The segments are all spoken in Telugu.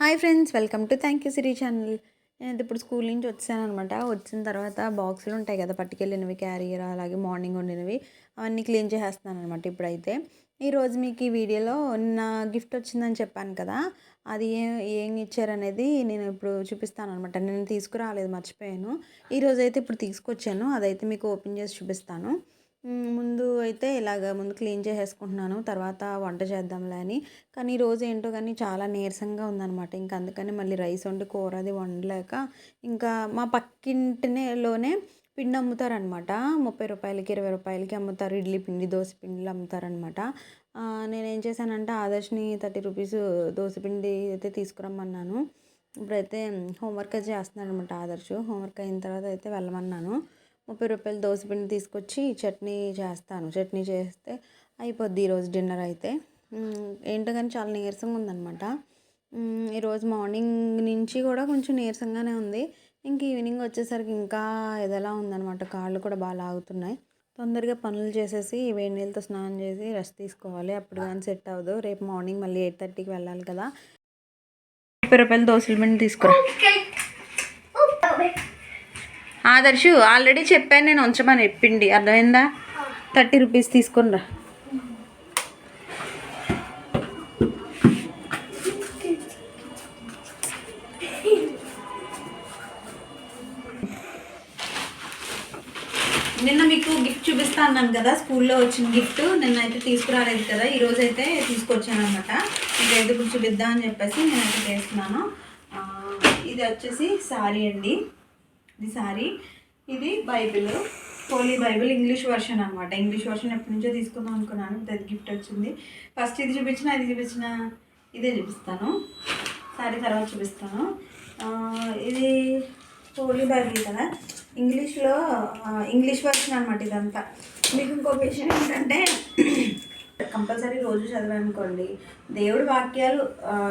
Hi friends welcome to thank you Siri channel. నేను ఇప్పుడు స్కూల్ నుంచి వచ్చాను అనమాట వచ్చిన తర్వాత బాక్సులు ఉంటాయి కదా పట్టుకెళ్ళినవి క్యారియర్ అలాగే మార్నింగ్ వండినవి అవన్నీ క్లీన్ చేసేస్తున్నాను అనమాట ఇప్పుడైతే ఈరోజు మీకు ఈ వీడియోలో నా గిఫ్ట్ వచ్చిందని చెప్పాను కదా అది ఏ ఏం ఇచ్చారనేది నేను ఇప్పుడు చూపిస్తాను అనమాట నేను తీసుకురాలేదు మర్చిపోయాను. ఈరోజు అయితే ఇప్పుడు తీసుకొచ్చాను అదైతే మీకు ఓపెన్ చేసి చూపిస్తాను. ముందు అయితే ఇలాగ ముందు క్లీన్ చేసేసుకుంటున్నాను తర్వాత వంట చేద్దాంలే అని. కానీ ఈ రోజు ఏంటో కానీ చాలా నీరసంగా ఉందన్నమాట. ఇంకా అందుకని మళ్ళీ రైస్ వండి కూర అది వండలేక ఇంకా మా పక్కింటిలోనే పిండి అమ్ముతారనమాట ముప్పై రూపాయలకి ఇరవై రూపాయలకి అమ్ముతారు. ఇడ్లీ పిండి దోశ పిండిలు అమ్ముతారనమాట నేనేం చేశానంటే ఆదర్శ్ని థర్టీ రూపీస్ దోశ పిండి అయితే తీసుకురమ్మన్నాను. ఇప్పుడైతే హోంవర్క్ అయితే చేస్తున్నాను అనమాట ఆదర్శ్. హోంవర్క్ అయిన తర్వాత అయితే వెళ్ళమన్నాను. ముప్పై రూపాయలు దోశపిండి తీసుకొచ్చి చట్నీ చేస్తాను. చట్నీ చేస్తే అయిపోద్ది ఈరోజు డిన్నర్ అయితే. ఏంటో కానీ చాలా నీరసంగా ఉందన్నమాట. ఈరోజు మార్నింగ్ నుంచి కూడా కొంచెం నీరసంగానే ఉంది. ఇంక ఈవినింగ్ వచ్చేసరికి ఇంకా ఎదలా ఉందన్నమాట. కాళ్ళు కూడా బాగా లాగుతున్నాయి. తొందరగా పనులు చేసేసి వేడి నీళ్ళతో స్నానం చేసి రెస్ట్ తీసుకోవాలి. అప్పుడు కానీ సెట్ అవ్వదు. రేపు మార్నింగ్ మళ్ళీ ఎయిట్ థర్టీకి వెళ్ళాలి కదా. ముప్పై రూపాయలు దోశల పిండి తీసుకురా. ఆదర్శు ఆల్రెడీ చెప్పాను నేను ఉంచమని. చెప్పిండి అర్థమైందా? థర్టీ రూపీస్ తీసుకునిరా. నిన్న మీకు గిఫ్ట్ చూపిస్తా అన్నాను కదా స్కూల్లో వచ్చిన గిఫ్ట్. నిన్న అయితే తీసుకురాలేదు కదా ఈరోజు అయితే తీసుకొచ్చాను అనమాట ఇంకైతే ఇప్పుడు చూపిద్దాం అని చెప్పేసి నేనైతే చేస్తున్నాను ఇది వచ్చేసి సారీ అండి. ఇది సారీ. ఇది Bible. Holy Bible English version అనమాట ఇంగ్లీష్ వర్షన్ ఎప్పటి నుంచో తీసుకుందాం అనుకున్నాను. అది గిఫ్ట్ వచ్చింది. ఫస్ట్ ఇది చూపించిన ఇది చూపించిన ఇదే చూపిస్తాను. సారీ తర్వాత చూపిస్తాను. ఇది హోలీ బైబిల్ కదా? ఇంగ్లీష్లో ఇంగ్లీష్ వర్షన్ అనమాట ఇదంతా. మీకు ఇంకో విషయం ఏంటంటే కంపల్సరీ రోజు చదివానుకోండి దేవుడి వాక్యాలు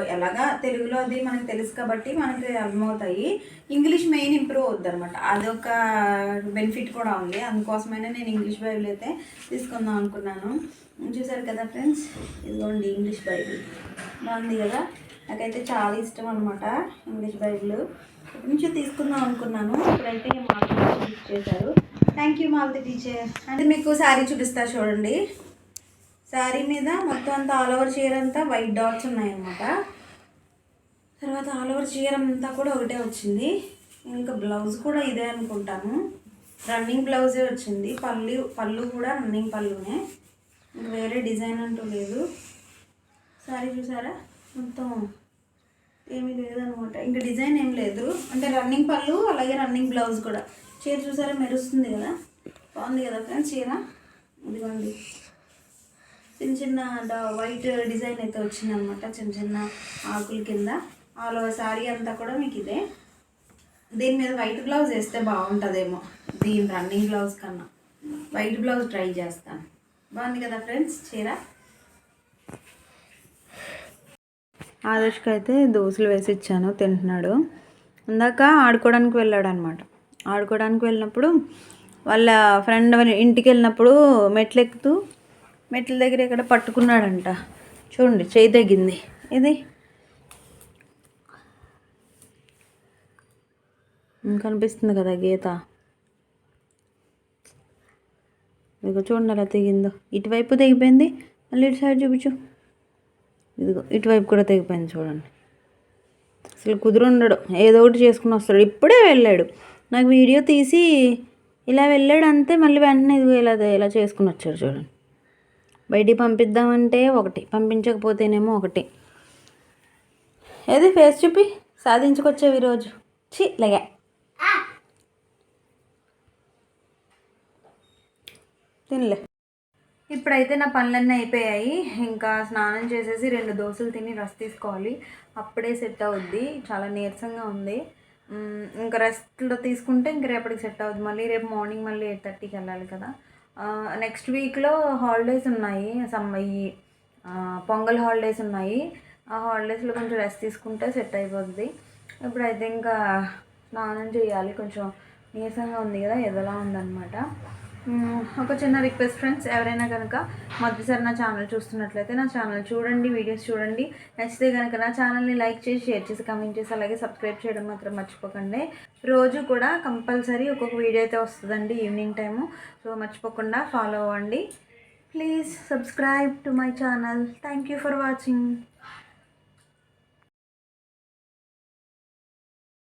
ఎలాగా తెలుగులో అది మనకు తెలుసు కాబట్టి మనకి అర్థమవుతాయి. ఇంగ్లీష్ మెయిన్ ఇంప్రూవ్ అవుద్ది అనమాట అదొక బెనిఫిట్ కూడా ఉంది. అందుకోసమైనా నేను ఇంగ్లీష్ బైబిల్ అయితే తీసుకుందాం అనుకున్నాను. చూసారు కదా ఫ్రెండ్స్? ఇదిగోండి ఇంగ్లీష్ బైబిల్. బాగుంది కదా? నాకైతే చాలా ఇష్టం అనమాట ఇంగ్లీష్ బైబిల్. ఇప్పటి నుంచి తీసుకుందాం అనుకున్నాను. ఇప్పుడైతే మాకు గిఫ్ట్ చేశారు. Thank you Malathi teacher. అంటే మీకు శారీ చూపిస్తా చూడండి. శారీ మీద మొత్తం అంతా ఆల్ ఓవర్ చీర అంతా వైట్ డాట్స్ ఉన్నాయన్నమాట. తర్వాత ఆల్ ఓవర్ చీర అంతా కూడా ఒకటే వచ్చింది. ఇంకా బ్లౌజ్ కూడా ఇదే అనుకుంటాను. రన్నింగ్ బ్లౌజే వచ్చింది. పళ్ళు పళ్ళు కూడా రన్నింగ్ పళ్ళునే. ఇంకా వేరే డిజైన్ అంటూ లేదు. శారీ చూసారా? మొత్తం ఏమీ లేదనమాట ఇంకా డిజైన్ ఏం లేదు. అంటే రన్నింగ్ పళ్ళు అలాగే రన్నింగ్ బ్లౌజ్ కూడా. చీర చూసారా? మెరుస్తుంది కదా. బాగుంది కదా ఫ్రెండ్స్ చీర? ఇదిగోండి. చిన్న చిన్న డా వైట్ డిజైన్ అయితే వచ్చింది అనమాట చిన్న చిన్న ఆకుల కింద. ఆల్ ఓవర్ శారీ అంతా కూడా మీకు ఇదే. దీని మీద వైట్ బ్లౌజ్ వేస్తే బాగుంటుందేమో దీని రన్నింగ్ బ్లౌజ్ కన్నా. వైట్ బ్లౌజ్ ట్రై చేస్తాను. బాగుంది కదా ఫ్రెండ్స్ చీర? ఆదర్శ్కి అయితే దోశలు వేసి ఇచ్చాను తింటున్నాడు. ఇందాక ఆడుకోవడానికి వెళ్ళాడు అనమాట ఆడుకోవడానికి వెళ్ళినప్పుడు వాళ్ళ ఫ్రెండ్ వాళ్ళ ఇంటికి వెళ్ళినప్పుడు మెట్లు ఎక్కుతూ మెట్ల దగ్గర ఇక్కడ పట్టుకున్నాడంట. చూడండి చేయి తగ్గింది. ఇది. కనిపిస్తుంది కదా గీత. ఇదిగో చూడండి అలా తెగిందో. ఇటువైపు తెగిపోయింది మళ్ళీ ఇటు సైడ్ చూపించు. ఇదిగో ఇటువైపు కూడా తెగిపోయింది చూడండి. అసలు కుదురుండడు ఏదో ఒకటి చేసుకుని వస్తాడు. ఇప్పుడే వెళ్ళాడు. నాకు వీడియో తీసి ఇలా వెళ్ళాడు అంతే మళ్ళీ వెంటనే ఇదిగో ఇలా ఇలా చేసుకుని వచ్చాడు చూడండి. బయటికి పంపిద్దామంటే ఒకటి పంపించకపోతేనేమో ఒకటి. ఏది ఫేస్ చూపి సాధించుకొచ్చావు ఈరోజు. చి లగా. తినలే. ఇప్పుడైతే నా పనులన్నీ అయిపోయాయి. ఇంకా స్నానం చేసేసి రెండు దోశలు తిని రెస్ట్ తీసుకోవాలి. అప్పుడే సెట్ అవుద్ది. చాలా నీరసంగా ఉంది. ఇంకా రెస్ట్లో తీసుకుంటే ఇంక రేపటికి సెట్ అవుద్ది. మళ్ళీ రేపు మార్నింగ్ మళ్ళీ ఎయిట్ థర్టీకి వెళ్ళాలి కదా. నెక్స్ట్ వీక్లో హాలిడేస్ ఉన్నాయి. సమ్ ఈ పొంగల్ హాలిడేస్ ఉన్నాయి. ఆ హాలిడేస్లో కొంచెం రెస్ట్ తీసుకుంటే సెట్ అయిపోద్ది. ఇప్పుడైతే ఇంకా స్నానం చేయాలి. కొంచెం నీరసంగా ఉంది కదా ఎదలా ఉందన్నమాట. ఒక చిన్న రిక్వెస్ట్ ఫ్రెండ్స్ ఎవరైనా కనుక మొదటిసారి నా ఛానల్ చూస్తున్నట్లయితే నా ఛానల్ చూడండి వీడియోస్ చూడండి. నచ్చితే కనుక నా ఛానల్ని లైక్ చేసి షేర్ చేసి కమెంట్ చేసి అలాగే సబ్స్క్రైబ్ చేయడం మాత్రం మర్చిపోకండి. రోజు కూడా కంపల్సరీ ఒక్కొక్క వీడియో అయితే వస్తుందండి ఈవినింగ్ టైము. సో మర్చిపోకుండా ఫాలో అవ్వండి. Please subscribe to my channel. Thank you for watching.